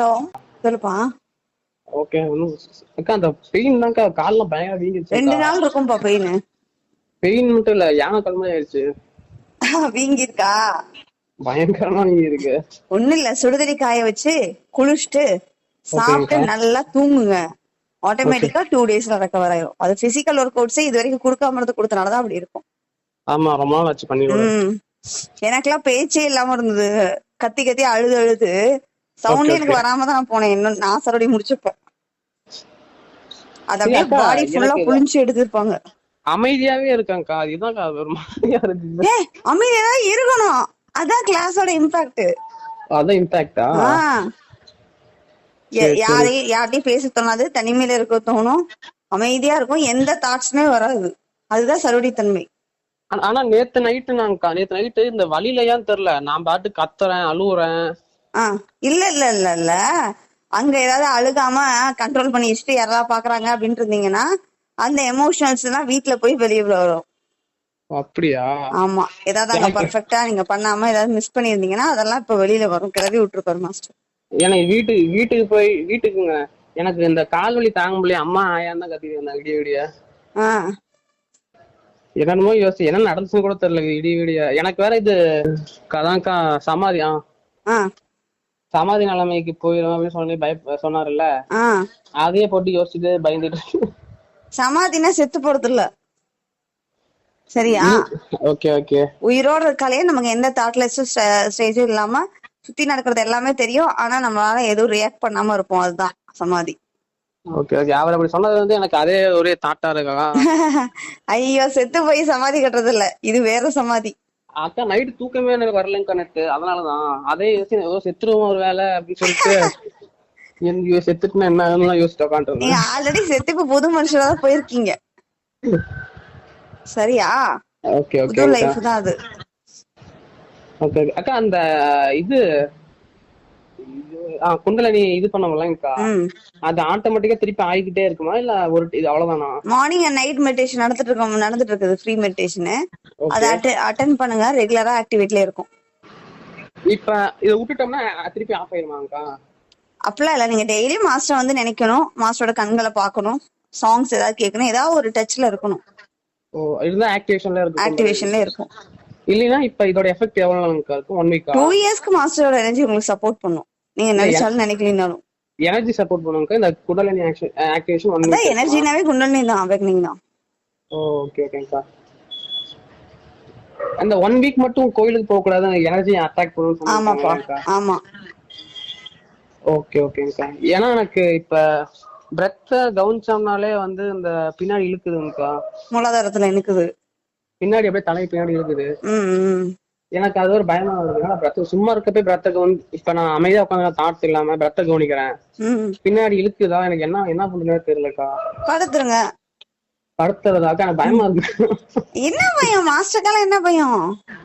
Hello சொல்லுப்பா. Okay ஒன்றும் அக்கா அந்த பெயின் தான்க்கா கால்லாம் பயங்கர வீங்கிருச்சு ரெண்டு நாள் இருக்கும்பா பெயின் பெயின் மட்டும் இல்ல யானை கல்மாரி ஆயிடுச்சு. வீங்கி இருக்கா பயங்கரமா வீங்கி இருக்கு ஒண்ணு இல்ல சுடுதண்ணி காய வச்சு குளிச்சுட்டு சாப்பிட்டு நல்லா தூங்குங்க. ஆட்டோமேட்டிக்கா டூ டேஸ்ல ரெக்கவர் ஆயிரும் அது பிசிக்கல் ஒர்க் அவுட்ஸே இது வரைக்கும் கொடுக்காம இருந்து கொடுத்தனாலதான் அப்படி இருக்கும். ஆமா ரொம்ப நாள் ஆச்சு பண்ணிடுவேன் எனக்கெல்லாம் பேச்சே இல்லாம இருந்தது. கத்தி கத்தி அழுது அழுது சவுண்டே எனக்கு வராம தான் நான் போனேன். இன்னும் நான் சரடி முடிச்சப்ப அது அப்படியே பாடி ஃபுல்லா புளிஞ்சு எடுத்திருப்பாங்க. அமைதியாவே இருக்காங்கக்கா இதுதான்க்கா ஒரு மாதிரியா இருக்கு அமைதியா இருக்கணும். அதான் கிளாஸோட இம்பாக்ட் அதான் இம்பாக்டா யாரையும் யார்ட்டையும் பேச தோணாது. தனிமையில இருக்க தோணும். அமைதியா இருக்கும். எந்த தாட்ஸ்மே வராது. அதுதான் சருடித்தன்மை ஆனா நேத்து நைட்டு நாங்கக்கா நேத்து நைட்டு இந்த வழியிலயான்னு தெரியல? நான் பாட்டு கத்துறேன் அழுவுறேன். ஆ இல்ல இல்ல இல்ல இல்ல. அங்க ஏதாவது அழுகாம கண்ட்ரோல் பண்ணி வச்சுட்டு யாராவது பாக்குறாங்க அப்படின்ட்டு இருந்தீங்கன்னா அந்த எமோஷனல்ஸ் எல்லாம் வீட்ல போய் வெளியே வரும். அப்படியா? ஆமா. ஏதாவது அங்க பர்ஃபெக்டா நீங்க பண்ணாம ஏதாவது மிஸ் பண்ணிருந்தீங்கன்னா அதெல்லாம் இப்ப வெளியில வரும். கிளவி விட்டுருப்பாரு மாஸ்டர் எனக்கு வீட்டுக்கு வீட்டுக்கு போய் வீட்டுக்குங்க. எனக்கு இந்த கால் வலி தாங்க முடியல. அம்மா ஆயான்னு தான் கத்திட்டு இருந்தாங்க விடிய விடிய என்னென்னமோ யோசி என்ன நடந்துச்சுன்னு கூட தெரியல விடிய விடிய எனக்கு வேற இது அதான்க்கா சமாதி ஆ ஆ. சமாதி நிலைமைக்கு போயிடும் அப்படின்னு சொல்லி பய சொன்னாருல்ல? அதையே போட்டு யோசிச்சுட்டு பயந்துட்டு சமாதினா செத்து போறது இல்ல சரியா ஓகே ஓகே. உயிரோட இருக்காலே நமக்கு எந்த தாட்லெஸ்ஸும் ஸ்டேஜும் இல்லாம சுத்தி நடக்கிறது எல்லாமே தெரியும். ஆனா நம்மளால எதுவும் ரியாக்ட் பண்ணாம இருப்போம். அதுதான் சமாதி. Okay okay. அவர் அப்படி சொன்னது வந்து எனக்கு அதே ஒரே தாட்டா இருக்கா? ஐயோ செத்து போய் சமாதி கட்டுறது இல்ல இது வேற சமாதி. அக்கா நைட்டு தூக்கமே எனக்கு வரலங்கக்கா நேத்து அதனாலதான். அதே யோசி செத்துருவோம் ஒரு வேலை அப்படின்னு சொல்லிட்டு எனக்கு செத்துட்டுனா என்ன யோசிச்சு உட்காந்துருந்தேன் ஆல்ரெடி செத்து இப்ப புது மனுஷனா தான் போயிருக்கீங்க. சரியா? ஓகே ஓகே புது லைஃப் தான் அது. ஓகே அக்கா அந்த இது குண்டலினி இது பண்ணவங்களாங்கக்கா அது ஆட்டோமேட்டிக்கா திருப்பி ஆகிக்கிட்டே இருக்குமா? இல்ல ஒரு இது அவ்வளவுதானா? மார்னிங் அண்ட் நைட் மெடிடேஷன் நடந்துட்டு இருக்கோம் நடந்துட்டு இருக்குது ஃப்ரீ மெடிடேஷன் அதை அட்டன் பண்ணுங்க ரெகுலரா ஆக்டிவேட்ல இருக்கும். இப்ப இதை விட்டுட்டோம்னா திருப்பி ஆஃப் ஆயிருமாங்கக்கா அப்படிலாம் இல்ல நீங்க டெய்லி மாஸ்டர் வந்து நினைக்கணும் மாஸ்டரோட கண்களை பார்க்கணும் சாங்ஸ் ஏதாவது கேட்கணும் ஏதாவது ஒரு டச்ல இருக்கணும். ஓ இதுதான் ஆக்டிவேஷன்ல இருக்கு ஆக்டிவேஷன்ல இருக்கும். இல்லைன்னா இப்ப இதோட எஃபெக்ட் எவ்வளவு நாளுங்கக்கா இருக்கும் ஒன் வீக்கா டூ இயர்ஸ்க்கு மாஸ்டரோட எனர்ஜி உங்களுக்கு சப்போர்ட் பண்ணும். நீங்க நினைச்சாலும் நினைக்கலனாலும் எனர்ஜி சப்போர்ட் பண்ணுவாங்க. இந்த குடலினி ஆக்டிவேஷன் ஒன் அதான் வீக் எனர்ஜினாவே குண்டலினி தான் அவேக்னிங் தான். ஓகே ஓகேங்கக்கா அந்த ஒன் வீக் மட்டும் கோயிலுக்கு போக கூடாது எனர்ஜி அட்டாக் பண்ணுன்னு ஆமாப்பா ஆமா. ஓகே ஓகேங்கக்கா ஏன்னா எனக்கு இப்ப பிரெத்த கவனிச்சோம்னாலே வந்து இந்த பின்னாடி இழுக்குதுங்கக்கா. மூலாதாரத்துல நிக்குது பின்னாடி அப்படியே தலை பின்னாடி இழுக்குது. எனக்கு அது ஒரு பயமா வருது. ஏன்னா பிரத்த சும்மா இருக்கப்பே பிரத்த கவனி இப்ப நான் அமைதியா உட்காந்து தாட்ஸ் இல்லாம பிரத்த கவனிக்கிறேன். பின்னாடி இழுக்குதா? எனக்கு என்ன என்ன பண்றதுனே தெரியலக்கா. படுத்துருங்க. படுத்துறதாக்கா எனக்கு பயமா இருக்கு. என்ன பயம்? மாஸ்டருக்கெல்லாம் என்ன பயம்?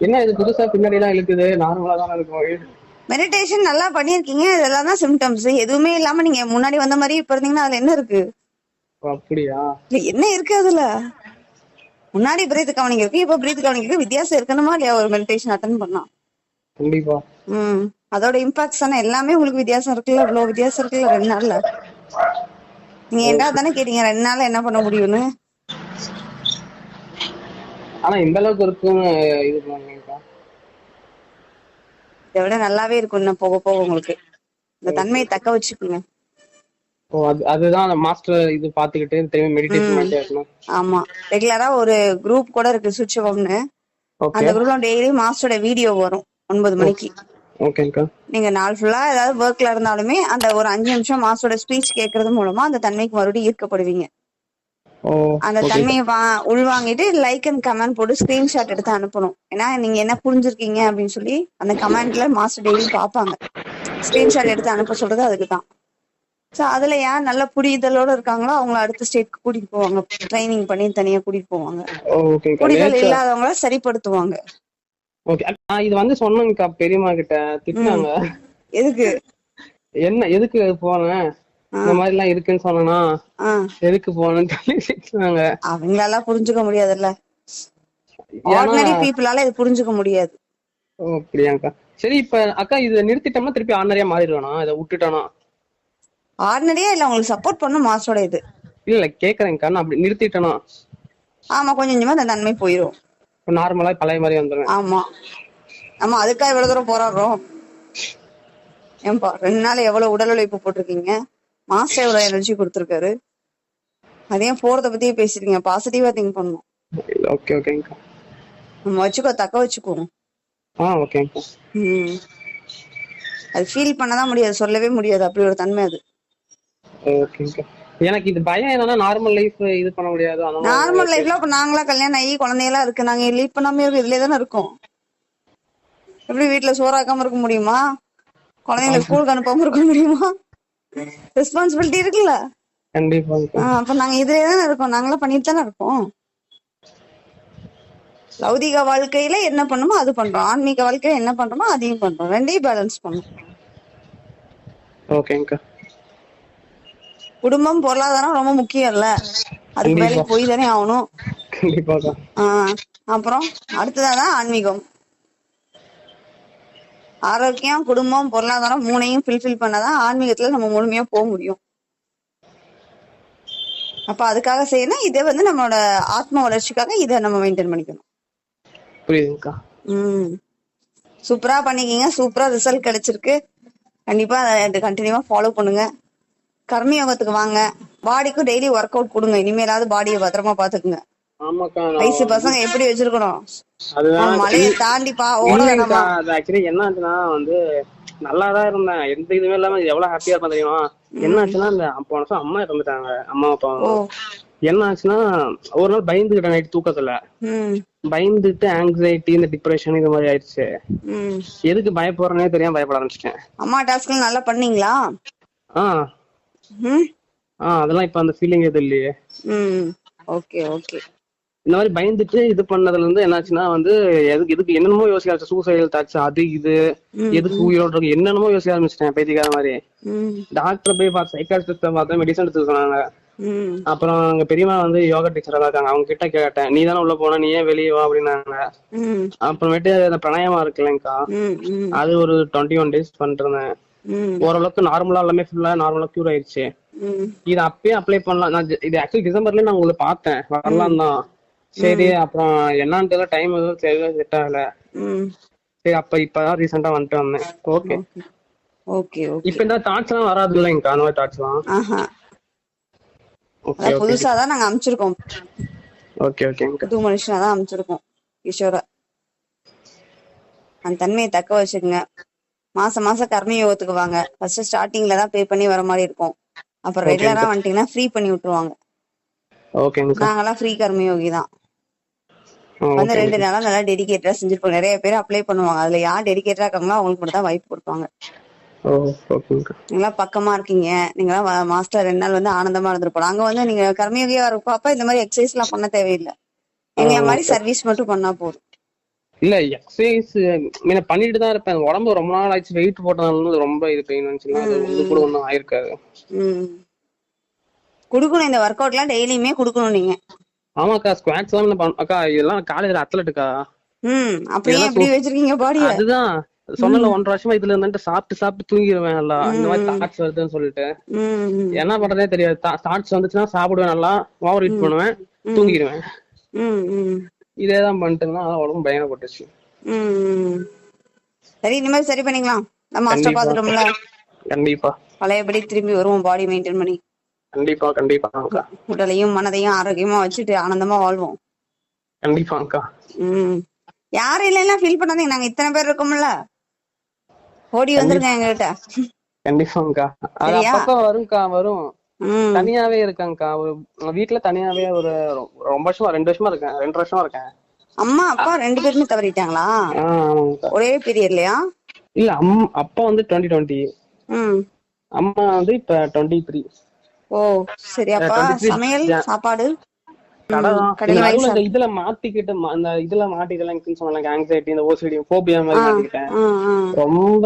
என்ன இது புதுசா பின்னாடி எல்லாம் இழுக்குது நார்மலா தான் இருக்கும் மெடிடேஷன் நல்லா பண்ணிருக்கீங்க இதெல்லாம் தான் சிம்டம்ஸ் எதுவுமே இல்லாம நீங்க முன்னாடி வந்த மாதிரி இப்ப இருந்தீங்கன்னா அதுல என்ன இருக்கு? அப்படியா? என்ன இருக்கு அதுல? முன்னாடி பிரீத் கவனிங்க இருக்கு இப்ப பிரீத் கவனிங்க வித்தியாசம் இருக்கணுமா இல்லையா? ஒரு மெடிடேஷன் அட்டன் பண்ணா. கண்டிப்பா. ம். அதோட இம்பாக்ட்ஸ் தானே? எல்லாமே உங்களுக்கு வித்தியாசம் இருக்குல்ல? இவ்வளவு வித்தியாசம் இருக்குல்ல ரெண்டு நாள்ல. நீங்க ஏண்டா தானே கேட்டீங்க? ரெண்டு நாள்ல என்ன பண்ண முடியும்னு? ஆனா இந்த அளவுக்கு இருக்குன்னு இது இதை விட நல்லாவே இருக்கும் இன்னும் போக போக உங்களுக்கு. இந்த தன்மையை தக்க வச்சுக்கோங்க. ஓ அது அதுதான் மாஸ்டர் இது பாத்துக்கிட்டு திரும்பி மெடிடேஷன் பண்ணிட்டே இருக்கணும். ஆமா. ரெகுலரா ஒரு குரூப் கூட இருக்கு சுவிட்சவம்னு ஓகே அந்த குரூப்ல டெய்லி மாஸ்டரோட வீடியோ வரும் ஒன்பது மணிக்கு. ஓகேங்கக்கா நீங்க நாள் ஃபுல்லா ஏதாவது ஒர்க்ல இருந்தாலுமே அந்த ஒரு அஞ்சு நிமிஷம் மாஸ்டரோட ஸ்பீச் கேட்கறது மூலமா அந்த தன்மைக்கு மறுபடியும் ஈர்க்கப்படுவீங்க. அந்த தன்மையை வா- உள்வாங்கிட்டு லைக் அண்ட் கமெண்ட் போட்டு ஸ்கிரீன்ஷாட் எடுத்து அனுப்பணும். ஏன்னா நீங்க என்ன புரிஞ்சிருக்கீங்க அப்படின்னு சொல்லி அந்த கமெண்ட்ல மாஸ்டர் டெய்லி பார்ப்பாங்க. ஸ்கிரீன்ஷாட் எடுத்து அனுப்ப சொல்றது அதுக்கு தான் ஸோ அதுல யார் நல்ல புரிதலோட இருக்காங்களோ அவங்கள அடுத்த ஸ்டேட்க்கு கூட்டிட்டு போவாங்க. ட்ரைனிங் பண்ணி தனியா கூட்டிட்டு போவாங்க. ஓகேங்கக்கா புரிதல் இல்லாதவங்கள சரிப்படுத்துவாங்க. ஓகே இது வந்து சொன்னேங்கக்கா பெரியம்மா கிட்ட. திட்டினாங்க. எதுக்கு? என்ன எதுக்கு போனேன் இந்த மாதிரி எல்லாம் இருக்குன்னு சொன்னா எதுக்கு போனேன்னு சொல்லி அவங்களால புரிஞ்சுக்க முடியாதுல்ல. ஆர்டினரி பீப்புளால இது புரிஞ்சுக்க முடியாது. ஓ அப்படியாக்கா. சரி இப்ப அக்கா இதை நிறுத்திட்டோம்னா திருப்பி ஆர்டினரியா மாறிடுவானா? இதை விட்டுட்டானா ஆர்டினரியா இல்ல உங்களுக்கு சப்போர்ட் பண்ணும் மாஸ்டரோட இது. இல்ல இல்ல கேக்குறேன்க்கா நான் அப்படி நிறுத்திட்டேனா? ஆமா கொஞ்சம் கொஞ்சமா அந்த தன்மை போயிரும். நார்மலா பழைய மாதிரி வந்துருவேன். ஆமா. ஆமா அதுக்காக இவ்வளவு தூரம் போராடுறோம்? ஏன்பா ரெண்டு நாள் எவ்வளவு உடல் உழைப்பு போட்டிருக்கீங்க? மாஸ்டர் எவ்வளவு எனர்ஜி கொடுத்துருக்காரு? அதையும் போறத பத்தியே பேசுறீங்க பாசிட்டிவா திங்க் பண்ணணும் ஓகே ஓகேங்கக்கா நம்ம வச்சுக்கோ தக்க வச்சுக்குவோம். ஆ ஓகேங்கக்கா ம். அது ஃபீல் பண்ணதான் முடியாது சொல்லவே முடியாது. அப்படி ஒரு தன்மை அது. எனக்கு இது பயம் என்னன்னா நார்மல் லைஃப் இது பண்ண முடியாது நார்மல் லைஃப்ல இப்ப நாங்களா கல்யாணம் ஆகி குழந்தையெல்லாம் இருக்கு. நாங்க லீவ் பண்ணாம இருக்கு இதுலயே தானே இருக்கோம். எப்படி வீட்டுல சோறாக்காம இருக்க முடியுமா? குழந்தைங்களை ஸ்கூலுக்கு அனுப்பாம இருக்க முடியுமா? ரெஸ்பான்சிபிலிட்டி இருக்குல்ல? ஆஹ் அப்ப நாங்க இதுலயே தானே இருக்கோம். நாங்களாம் பண்ணிட்டு தானே இருக்கோம். லௌதிக வாழ்க்கையில என்ன பண்ணுமோ அது பண்றோம். ஆன்மீக வாழ்க்கையில என்ன பண்றோமோ அதையும் பண்றோம். ரெண்டையும் பேலன்ஸ் பண்ணோம். ஓகேங்கக்கா குடும்பம் பொருளாதாரம் ரொம்ப முக்கியம் இல்ல. அதுக்கு. வேலைக்கு போய் தானே ஆகணும். அப்புறம் அடுத்ததான் ஆன்மீகம். ஆரோக்கியம் குடும்பம் பொருளாதாரம் மூணையும் ஃபில்ஃபில் பண்ணாதான் ஆன்மீகத்துல நம்ம முழுமையா போக முடியும். அப்ப அதுக்காக செய்யணும். இதை வந்து நம்மளோட ஆத்ம வளர்ச்சிக்காக இதை நம்ம மெயின்டைன் பண்ணிக்கணும். புரியுதுங்கக்கா. ம். சூப்பரா பண்ணிக்கிங்க. சூப்பரா ரிசல்ட் கிடைச்சிருக்கு. கண்டிப்பா கண்டினியூவா ஃபாலோ பண்ணுங்க. கர்மயோகத்துக்கு வாங்க. பாடிக்கும் டெய்லி ஒர்க் அவுட் கொடுங்க. இனிமேலாவது பாடியை பத்திரமா பாத்துக்குங்க. வயசு பசங்க எப்படி வச்சிருக்கணும்? அதுதான் மலையை தாண்டி பா ஓட இல்லைங்கக்கா வேணாமா அது ஆக்சுவலி என்ன ஆச்சுன்னா வந்து நல்லாதான் இருந்தேன். எந்த இதுவுமே இல்லாம எவ்வளவு ஹாப்பியா இருப்பேன் தெரியுமா? என்ன ஆச்சுன்னா இந்த போன வருஷம் அம்மா இறந்துட்டாங்க அம்மா அப்பா. என்ன ஆச்சுன்னா ஒரு நாள் பயந்துகிட்டேன் நைட் தூக்கத்துல. பயந்துட்டு ஆங்ஸைட்டி இந்த டிப்ரெஷன் இது மாதிரி ஆயிடுச்சு. எதுக்கு பயப்படுறேனே தெரியாம பயப்பட ஆரம்பிச்சிட்டேன். அம்மா டாஸ்க்லாம் நல்லா பண்ணீங்களா? ஆ. ம் ஆ அதெல்லாம் இப்ப அந்த ஃபீலிங் எதுவும் இல்லையே. ம் ஓகே ஓகே இந்த மாதிரி பயந்துட்டு இது பண்ணதுல இருந்து என்னாச்சுன்னா வந்து எதுக்கு இதுக்கு என்னென்னமோ யோசிக்க ஆரம்பிச்சு சூசைடல் தாட்ஸ் அது இது எதுக்கு உயிரோட இருக்கு என்னென்னமோ யோசிக்க ஆரம்பிச்சிட்டேன் பைத்தியக்கார மாதிரி. டாக்டர் போய் பார்த்து சைக்காட்ரிஸ்ட பார்த்தேன் மெடிசன் எடுத்து சொன்னாங்க. அப்புறம் எங்க பெரியம்மா வந்து யோகா டீச்சரா இருக்காங்க. அவங்க கிட்ட கேட்டேன். நீ தானே உள்ள போன நீ ஏன் வெளியே வா அப்படின்னாங்க. அப்புறமேட்டு அந்த பிராணாயமா இருக்குல்லங்கக்கா அது ஒரு டுவெண்ட்டி ஒன் டேஸ் பண்ணிட்டு இருந்தேன். ம் ஓரளவுக்கு நார்மலா எல்லாமே ஃபுல்லா நார்மலா கியூர் ஆயிடுச்சு ம். இது அப்பயே அப்ளை பண்ணலாம். நான் இது ஆக்சுவலி டிசம்பர்ல நான் உங்களை பார்த்தேன். வரலாம் தான். சரி அப்புறம் என்னன்னு தெரியல டைம் எதுவும் சரியா செட் ஆகல. சரி அப்ப இப்பதான் ரீசெண்டா வந்துட்டு வந்தேன். ஓகே. Okay okay. இப்ப இந்த தாட்ஸ் எல்லாம் வராது இல்லைங்கக்கா அந்த மாதிரி தாட்ஸ் எல்லாம்? ஓகே ஓகே புதுசா தான் நாங்க அமைச்சிருக்கோம். ஓகே ஓகேங்கக்கா புது மனுஷனா தான் அமைச்சிருக்கோம் கிஷோர. அந்த தன்மையை தக்க வச்சுக்கோங்க. மாசம் மாசம் கர்ம யோகத்துக்கு வாங்க ஃபர்ஸ்ட் ஸ்டார்டிங்ல தான் பே பண்ணி வர மாதிரி இருக்கும். அப்புறம் ரெகுலரா. வந்துட்டீங்கன்னா ஃப்ரீ பண்ணி விட்டுருவாங்க. நாங்கெல்லாம் ஃப்ரீ கர்மயோகி தான். வந்து ஓகே ரெண்டு நாளா நல்லா டெடிகேட்டடா செஞ்சிருப்போம். நிறைய பேர் அப்ளை பண்ணுவாங்க. அதுல யார் டெடிகேட்டடா இருக்காங்களோ அவங்களுக்கு மட்டும் தான் வாய்ப்பு கொடுப்பாங்க. ஓகேங்கக்கா நீங்களாம் பக்கமா இருக்கீங்க. நீங்களாம் மாஸ்டர் ரெண்டு நாள் வந்து ஆனந்தமா இருந்திருப்போம் அங்க வந்து நீங்க கர்மயோகியா இருப்பப்ப இந்த மாதிரி எக்ஸசைஸ் எல்லாம் பண்ண தேவையில்லை. எங்களை மாதிரி சர்வீஸ் மட்டும் பண்ணா போதும். இல்ல எக்ஸசைஸ் மீன பண்ணிட்டு தான் இருப்பேன். உடம்பு ரொம்ப நாள் ஆச்சு வெயிட் போட்டதுனால ரொம்ப இது பெயின் வந்துச்சுன்னா அது கூட ஒண்ணும் ஆயிருக்காது. குடுக்கணும் இந்த ஒர்க் அவுட்லாம் டெய்லியுமே குடுக்கணும் நீங்க. ஆமாக்கா ஸ்குவாட்ஸ் எல்லாம் அக்கா இதெல்லாம் காலேஜ்ல அத்லட்டுக்கா ம். அப்படியே எப்படி வச்சிருக்கீங்க பாடிய அதுதான். சொன்னல ஒன்றரை வருஷமா இதுல இருந்துட்டு சாப்பிட்டு சாப்பிட்டு தூங்கிடுவேன் நல்லா. இந்த மாதிரி தாட்ஸ் வருதுன்னு சொல்லிட்டு. என்ன பண்றதே தெரியாது. தாட்ஸ் வந்துச்சுன்னா சாப்பிடுவேன் நல்லா. ஓவர் ஈட் பண்ணுவேன். தூங்கிடுவேன் இதே தான் பண்ணிட்டு இருந்தா உடம்பு பயணப்பட்டுச்சு. சரி இனிமேல் சரி பண்ணிக்கலாம். நம்ம மாஸ்டர் கண்டிப்பா. பாத்துட்டோம்ல கண்டிப்பா. பழையபடி திரும்பி வருவோம் பாடி மெயின்டைன் பண்ணி. கண்டிப்பா கண்டிப்பாங்கக்கா உடலையும் மனதையும் ஆரோக்கியமா வச்சுட்டு ஆனந்தமா வாழ்வோம். கண்டிப்பாங்கக்கா ம் யாரும் இல்லைன்னா ஃபீல் பண்ணாதீங்க. நாங்க இத்தனை பேர் இருக்கோம்ல. ஓடி வந்துருங்க எங்ககிட்ட. கண்டிப்பாங்கக்கா அது சரியா? அப்பப்ப வரும்க்கா வரும். தனியாவே இருக்கேன்க்கா. ஒரு வீட்டுல தனியாவே ஒரு ரொம்ப வருஷமா ரெண்டு வருஷமா இருக்கேன். ரெண்டு வருஷமா இருக்கேன். அம்மா அப்பா ரெண்டு பேருமே தவறிட்டாங்களா? ஒரே பீரியட்லயா இல்ல அம் அப்பா வந்து டுவெண்ட்டி டுவெண்ட்டி அம்மா வந்து இப்ப டுவெண்ட்டி த்ரீ ஓ சரி அப்பா 23 சமையல். சாப்பாடு? இதுல மாட்டிக்கிட்டு அந்த இதுல மாட்டிக்கலாம் சொன்னாங்க. ஆங்ஸைட்டி இந்த ஓசிடி போபியா மாதிரி மாட்டிக்கிட்டேன் ரொம்ப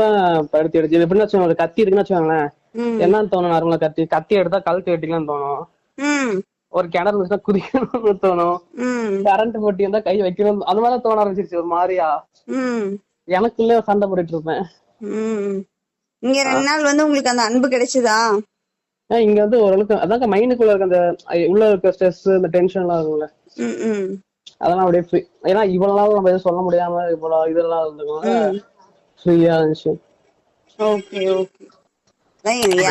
படுத்தி எடுத்து எப்படின்னு ஒரு கத்தி இருக்குன்னு வச்சுக்கோங்களேன். என்னன்னு தோணும்? நார்மலா கத்தி கத்தி எடுத்தா கழுத்து வெட்டிக்கலாம்னு தோணும். ஒரு கிணறு இருந்துச்சுன்னா குதிக்கணும்னு தோணும். கரண்ட் போட்டி இருந்தா கை வைக்கணும். அந்த மாதிரி தோண ஆரம்பிச்சிருச்சு ஒரு மாதிரியா. எனக்குள்ளே சண்டை போட்டுட்டு இருப்பேன். இங்க ரெண்டு நாள் வந்து உங்களுக்கு அந்த அன்பு கிடைச்சதா? இங்க வந்து ஓரளவுக்கு அதாங்க மைண்டுக்குள்ள இருக்க அந்த உள்ள இருக்க ஸ்ட்ரெஸ் இந்த டென்ஷன் எல்லாம் இருக்கும்ல. அதெல்லாம் அப்படியே. ஏன்னா இவ்வளவு நாள் நம்ம எதுவும் சொல்ல முடியாம இவ்வளவு இதெல்லாம் இருந்ததுனால ம். ஃப்ரீயா இருந்துச்சு. Okay okay.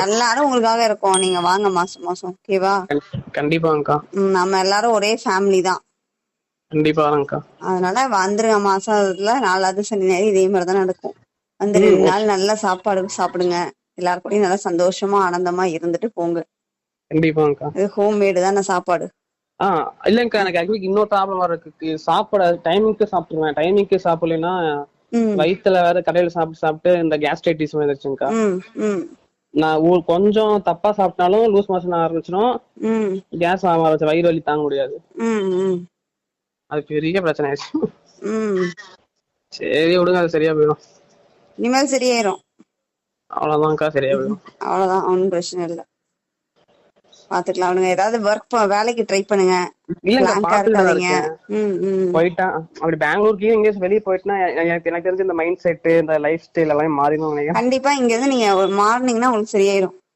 எல்லாரும் உங்களுக்காக இருக்கோம். நீங்க வாங்க மாசம் மாசம் ஓகேவா? கண்டி- கண்டிப்பாங்கக்கா நம்ம எல்லாரும் ஒரே ஃபேமிலி தான். கண்டிப்பா வரேங்க்கா அதனால வந்துருங்க மாசத்துல நாலாவது சனி ஞாயிறு இதே மாதிரி தான் நடக்கும். வந்து ரெண்டு நாள் நல்ல சாப்பாடு சாப்பிடுங்க. எல்லாரும் கூடயும் நல்லா சந்தோஷமா ஆனந்தமா இருந்துட்டு போங்க. கண்டிப்பாங்கக்கா இது ஹோம் மேடு தானே சாப்பாடு. ஆஹ் இல்லைங்கக்கா எனக்கு ஆக்சுவலி இன்னொரு ப்ராப்ளம் இருக்கு சாப்பிட டைமிங்க்கு சாப்பிட்டுருவேன். டைமிங்க்கு சாப்பிடலைன்னா வயித்துல வேற கடையில சாப்பிட்டு சாப்பிட்டு இந்த கேஸ்ட்ரைட்டிஸ் வந்துருச்சுங்கக்கா நான் கொஞ்சம் தப்பா சாப்பிட்டாலும் லூஸ் மோஷன் ஆரம்பிச்சிடும் கேஸ் ஆரம்பிச்சு வயிறு வலி தாங்க முடியாது. அது பெரிய பிரச்சனை ஆயிடுச்சு. சரி விடுங்க. அது சரியா போயிடும் இனிமேல் சரியாயிரும். அவ்வளவுதான்க்கா சரியா போயிடும் அவ்வளவுதான். ஒன்றும் பிரச்சனை இல்லை. பாத்துக்கலாம். அவனுங்க ஏதாவது ஒர்க் வேலைக்கு ட்ரை பண்ணுங்க. போயிட்டேன் அப்படி பெங்களூருக்கு எங்கேயாச்சும் வெளியே போயிட்டுனா எனக்கு எனக்கு தெரிஞ்சு இந்த மைண்ட் செட் இந்த லைஃப் ஸ்டைல் எல்லாம் மாறிடும் கண்டிப்பா இங்க இருந்து நீங்க ஒரு உங்களுக்கு சரியாயிரும்.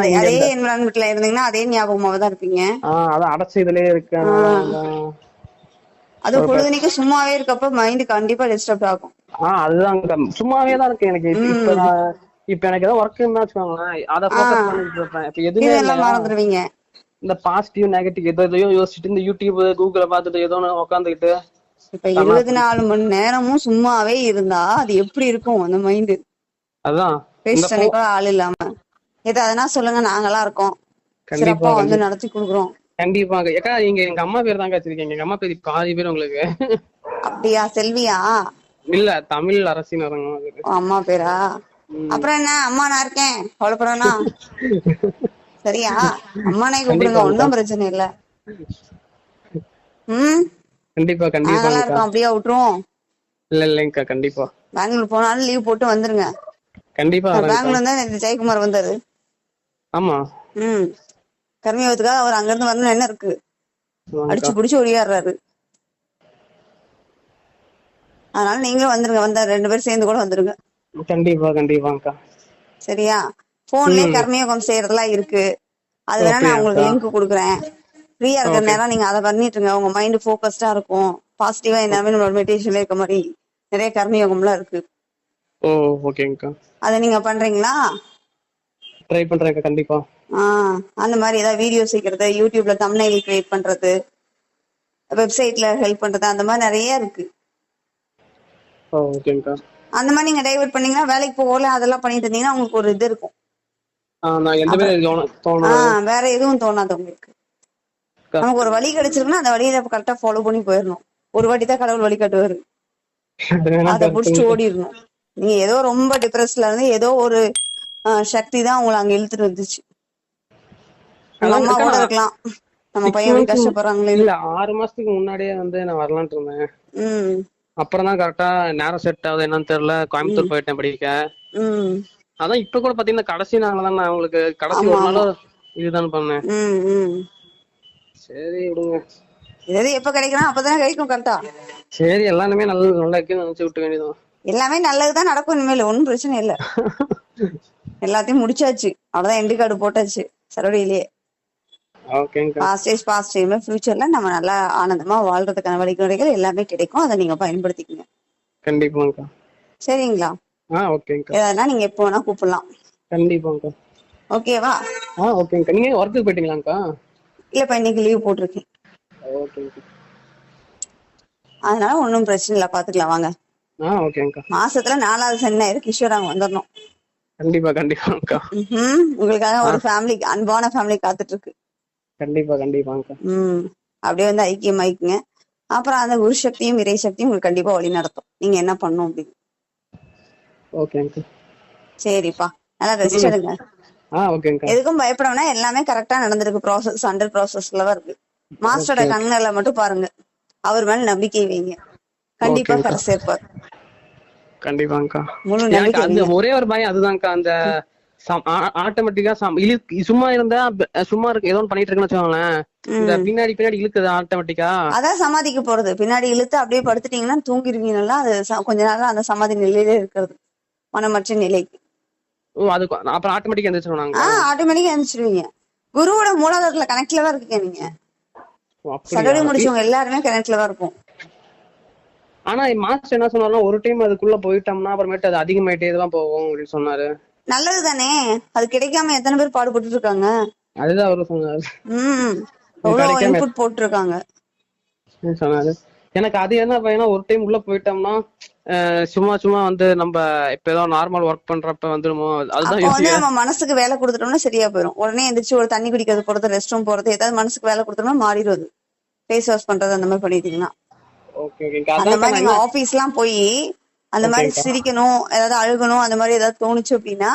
அதே- என்விரான்மெண்ட்ல இருந்தீங்கன்னா அதே ஞாபகமாவே தான் இருப்பீங்க. அதான் அடைச்சு இதுலயே இருக்கு. அது பொழுதுனைக்கு சும்மாவே இருக்கப்ப மைண்ட் கண்டிப்பா டிஸ்டர்ப் ஆகும். அதுதான் சும்மாவே தான் இருக்கு எனக்கு. இப்ப- எனக்கு ஏதோ ஒர்க் இருந்தா வச்சுக்கோங்களேன். அதை ஃபோக்கஸ் பண்ணிட்டு இருப்பேன். இப்ப எதுவுமே இதெல்லாம் மறந்துடுவீங்க இந்த பாசிட்டிவ் நெகட்டிவ் எதோ எதையும் யோசிச்சுட்டு இந்த யூடியூப் கூகுள பார்த்துட்டு ஏதோ ஒண்ணு உட்காந்துக்கிட்டு இப்ப இருபத்தி நாலு மணி நேரமும் சும்மாவே இருந்தா அது எப்படி இருக்கும் அந்த மைண்ட் அதான். பேச ஆள் இல்லாம. எது அதனா சொல்லுங்க நாங்கெல்லாம் இருக்கோம். கண்டிப்பா சிறப்பா வந்து நடத்தி கொடுக்குறோம். கண்டிப்பாங்க ஏக்கா நீங்க எங்க அம்மா பேர் தாங்க வச்சிருக்கீங்க. எங்க அம்மா பேர் பாதி பேர் உங்களுக்கு. அப்படியா செல்வியா? இல்ல தமிழ் அரசின் அம்மா பேரா? அப்புறம் என்ன? அம்மா நான் இருக்கேன். கவலைப்படுறேனா சரியா? அம்மானே கூப்பிடுங்க. ஒன்னும் பிரச்சனை இல்ல. ம்? கண்டிப்பா நாங்கெல்லாம் கண்டிப்பாங்கக்கா இருக்கோம். அப்படியே விட்டுருவோம். இல்ல இல்லைங்கக்கா கண்டிப்பா. பெங்களூர் போனாலும் லீவ் போட்டு வந்துருங்க. கண்டிப்பா. பெங்களூர் தான் நேத்து ஜெயக்குமார் வந்தாரு. ஆமா. ம். கர்மியோகத்துக்காக அவர் அங்க இருந்து வரணும் என்ன இருக்கு அடிச்சு புடிச்சு ஒடியாடுறாரு. அதனால நீங்களும் வந்துருங்க. வந்த ரெண்டு பேரும் சேர்ந்து கூட வந்துருங்க. கண்டிப்பா கண்டிப்பாங்கக்கா சரியா? போன்லயே கர்மயோகம் செய்யறதெல்லாம் இருக்கு. அது வேணா நான் உங்களுக்கு லிங்க் கொடுக்குறேன். ஃப்ரீயா இருக்கிற நேரம் நீங்க அதை பண்ணிட்டு இருங்க உங்க மைண்ட் ஃபோக்கஸ்டா இருக்கும். பாசிட்டிவா எல்லாமே நம்ம மெடிடேஷன்ல இருக்க மாதிரி நிறைய கர்மயோகம்லாம் இருக்கு. ஓ ஓகேங்கக்கா அதை நீங்க பண்றீங்களா? ட்ரை பண்றேன்க்கா கண்டிப்பா. ஆஹ் அந்த மாதிரி ஏதாவது வீடியோ செய்யறது யூடியூப்ல தம்ப்நெயில் கிரியேட் பண்றது வெப்சைட்ல ஹெல்ப் பண்றது அந்த மாதிரி நிறைய இருக்கு. ஓ ஓகேங்கக்கா அந்த மாதிரி நீங்க டைவர்ட் பண்ணீங்கன்னா வேலைக்கு போகல அதெல்லாம் பண்ணிட்டு இருந்தீங்கன்னா உங்களுக்கு ஒரு இது இருக்கும். வேற எதுவும் தோணாது உங்களுக்கு. நமக்கு ஒரு வழி கிடைச்சிருக்குன்னா அந்த வழியில கரெக்டா ஃபாலோ பண்ணி போயிடணும். ஒரு வாட்டி தான் கடவுள் வழி காட்டுவாரு. அது புடிச்சிட்டு ஓடிடணும். நீங்க ஏதோ ரொம்ப டிப்ரெஸ்ல இருந்து ஏதோ ஒரு சக்தி தான் உங்களை அங்க இழுத்துட்டு வந்துச்சு. அம்மா கூட இருக்கா? இருக்கலாம். நம்ம பையன் கஷ்டப்படுறாங்களே இல்ல ஆறு மாசத்துக்கு முன்னாடியே வந்து நான் வரலான்ட்டு இருந்தேன். அப்புறம் தான் கரெக்டா நேரம் செட் ஆகுது என்னன்னு தெரியல. கோயம்புத்தூர் போயிட்டேன் படிக்க. அதான் இப்ப கூட பாத்தீங்கன்னா கடைசி நாள் தான் நான் உங்களுக்கு கடைசி ஒரு நாள் இதுதான் பண்ணேன். சரி விடுங்க. எது எப்ப கிடைக்கலாம் அப்பதானே கிடைக்கும் கரெக்டா சரி எல்லாமே நல்ல நல்லா இருக்குன்னு நினைச்சு விட்டு வேண்டியதான் எல்லாமே நல்லதுதான் நடக்கும் இனிமேல் ஒன்றும் பிரச்சனை இல்ல. எல்லாத்தையும் முடிச்சாச்சு. அவ்வளவுதான் எண்டு கார்டு போட்டாச்சு. சரவடியிலேயே. பாஸ்ட் டைம் ஃபியூச்சர்ல நம்ம நல்லா ஆனந்தமா வாழ்றதுக்கான வழிமுறைகள் எல்லாமே கிடைக்கும். அதை நீங்க பயன்படுத்திக்கங்க. கண்டிப்பாங்கக்கா சரிங்களா? ஆ ஓகேங்கக்கா நீங்க எப்போ வேணா கூப்பிடலாம். கண்டிப்பாங்கக்கா ஓகேவா ஆ ஓகேங்கக்கா நீங்க ஒர்க்குக்கு போயிட்டீங்களாங்கக்கா இல்லப்பா இன்னைக்கு லீவ் போட்டிருக்கேன். ஓகேங்கக்கா அதனால ஒன்றும் பிரச்சனை இல்லை பாத்துக்கலாம் வாங்க. ஆ ஓகேங்கக்கா மாசத்துல நாலாவது சனி ஞாயிறு கிஷோர் அங்க வந்துடணும். கண்டிப்பா கண்டிப்பாங்கக்கா. உங்களுக்காக ஒரு ஃபேமிலி அன்பான ஃபேமிலி காத்துட்டு இருக்கு. கண்டிப்பா கண்டிப்பாங்கக்கா ம். அப்படியே வந்து ஐக்கியம் ஆயிக்குங்க அப்புறம் அந்த குரு சக்தியும் இறை சக்தியும் உங்களுக்கு கண்டிப்பா வழி நடத்தும். நீங்க என்ன பண்ணும் அப்படின்னு. ஓகேங்கக்கா சரிப்பா. நல்லா ரெஸ்ட் எடுங்க ஆ ஓகேங்கக்கா எதுக்கும் பயப்பட வேணாம் எல்லாமே கரெக்டா நடந்திருக்கு. ப்ராசஸ் அண்டர் ப்ராசஸ்ல தான் இருக்கு. மாஸ்டரோட கண்ணில மட்டும் பாருங்க. அவர் மேல நம்பிக்கை வைங்க. கண்டிப்பா கரை சேர்ப்பார் கண்டிப்பாங்கக்கா முழு நம்பிக்கை அந்த ஒரே ஒரு பயம் அதுதான்க்கா. அந்த ஆட்டோமேட்டிக்கா சும்மா இருந்தா சும்மா இருக்கு ஏதோ பண்ணிட்டு இருக்குன்னு வச்சுக்கோங்களேன். இந்த பின்னாடி பின்னாடி இழுக்குது ஆட்டோமேட்டிக்கா அதான் சமாதிக்கு போறது. பின்னாடி இழுத்து அப்படியே படுத்துட்டீங்கன்னா தூங்கிருவீங்கன்னா அது கொஞ்ச நேரம் அந்த சமாதி நிலையிலே இருக்கிறது. மனமற்ற நிலைக்கு. ஓ அது அப்புறம் ஆட்டோமேட்டிக்கா எந்திரிச்சிடும் நாங்க. ஆட்டோமேட்டிக்கா எழுந்திருவீங்க குருவோட மூலாதாரத்துல கனெக்ட்ல தான் இருக்கீங்க நீங்க? சகடி முடிச்சவங்க எல்லாருமே கனெக்ட்ல தான் இருக்கும் ஆனா மாஸ்டர் என்ன சொன்னாருன்னா ஒரு டைம் அதுக்குள்ள போயிட்டோம்னா அப்புறமேட்டு அது அதிகமாயிட்டே தான் போகும் அப்படின்னு சொன்னாரு. நல்லது தானே அது கிடைக்காம எத்தனை பேர் பாடுபட்டு இருக்காங்க அதுதான் அவரு சொன்னாரு. ம். கிடைக்காம இன்புட் போட்டிருக்காங்க. சொன்னாரு. எனக்கு அது என்ன பையனா ஒரு டைம் உள்ள போயிட்டோம்னா சும்மா சும்மா வந்து நம்ம இப்ப ஏதோ நார்மல் ஒர்க் பண்றப்ப வந்துருமோ அதுதான் வந்து நம்ம மனசுக்கு வேலை கொடுத்துட்டோம்னா சரியா போயிடும் உடனே எந்திரிச்சு ஒரு தண்ணி குடிக்கிறது போறது ரெஸ்ட் ரூம் போறது ஏதாவது மனசுக்கு வேலை கொடுத்தோம்னா மாறிடுது ஃபேஸ் வாஷ் பண்றது அந்த மாதிரி பண்ணிட்டீங்கன்னா. அந்த மாதிரி நீங்க ஆபீஸ் எல்லாம் போய் அந்த மாதிரி. சிரிக்கணும் ஏதாவது அழுகணும் அந்த மாதிரி ஏதாவது தோணுச்சு அப்படின்னா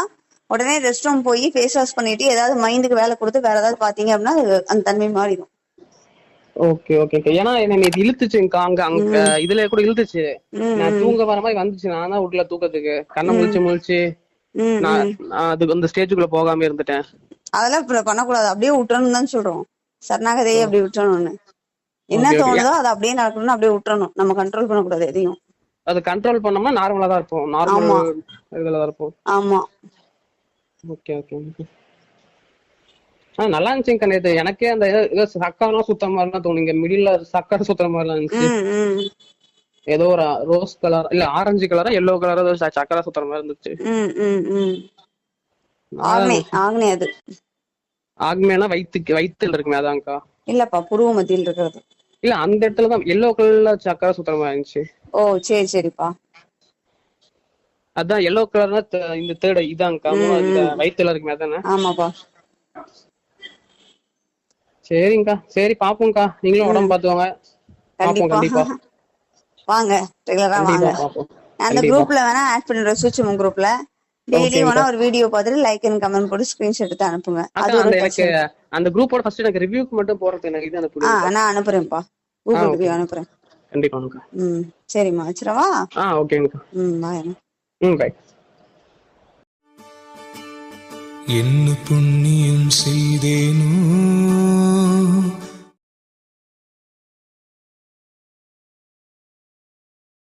உடனே ரெஸ்ட் ரூம் போய் ஃபேஸ் வாஷ் பண்ணிட்டு ஏதாவது மைண்டுக்கு வேலை கொடுத்து வேற ஏதாவது பாத்தீங்க அப்படின்னா அந்த தன்மை மாறிடும். ஓகே ஓகே ஏன்னா என்ன இது இழுத்துச்சுங்கக்கா அங்க அங்க இதுல கூட இழுத்துச்சு. நான் தூங்க வர மாதிரி வந்துச்சு. நான் தான் விடல தூக்கத்துக்கு. கண்ணை முழிச்சு முழிச்சு நான் அதுக்கு அந்த ஸ்டேஜுக்குள்ள போகாம இருந்துட்டேன். அதெல்லாம் பண்ணக்கூடாது. அப்படியே விட்டுறணும் தான் சொல்றோம். சரணாகதையே அப்படி விட்டுறணும்னு. என்ன. தோணுதோ அது அப்படியே நடக்கணும்னு அப்படியே விட்டுறணும். நம்ம கண்ட்ரோல் பண்ணக்கூடாது எதையும். அது கண்ட்ரோல் பண்ணோம்னா நார்மலா தான் இருப்போம். நார்மல் இதுல தான் இருப்போம். ஆமா. ஓகே ஓகே ஆ நல்லா இருந்துச்சுங்க நேத்து எனக்கே அந்த ஏதோ- சக்கரெல்லாம் சுத்த மாதிரிலாம் தோணுங்க மிடில்ல சக்கரை சுத்துற மாதிரிலாம் இருந்துச்சு. ஏதோ ஒரு ரோஸ் கலர் இல்ல ஆரஞ்சு கலரா எல்லோ கலரா ஏதோ சக்கரை சுத்துற மாதிரி இருந்துச்சு. ஆக்னே அது. ஆக்மேனா வயிற்றுக்கு வயித்துல இருக்குமே அதான்க்கா? இல்லப்பா புருவ மத்தியில் இருக்கிறது. இல்ல அந்த இடத்துல தான் எல்லோ கலர்ல சக்கரை சுத்துற மாதிரி இருந்துச்சு. ஓ சரி சரிப்பா. அதான் எல்லோ கலர்னா இந்த தேர்ட் இந்த வயித்துல இருக்குமே அதானே? ஆமாப்பா. சரிங்கக்கா. சரி பாப்போம்க்கா. நீங்களும் உடம்பு பாத்துவாங்க பாப்போம் கண்டிப்பா. வாங்க ரெகுலரா வாங்க. அந்த. குரூப்ல வேணா ஆட் பண்ணிடுறேன் சூட்சமம் குரூப்ல டெய்லி வேணா ஒரு வீடியோ பார்த்துட்டு லைக் அண்ட் கமெண்ட் போட்டு ஸ்கிரீன்ஷாட் எடுத்து அனுப்புங்க. அது ஒரு எனக்கு அந்த குரூப்போட ஃபர்ஸ்ட் எனக்கு ரிவ்யூக்கு மட்டும் போறது எனக்கு இது அனுப்புங்க நான் அனுப்புறேன்ப்பா. கூகுள் ரிவ்யூ அனுப்புறேன். கண்டிப்பாங்கக்கா ம் சரிம்மா. வச்சிரவா ஆ ஓகேங்கக்கா ம் பாய் ம் பை என்ன புண்ணியம் செய்தேனோ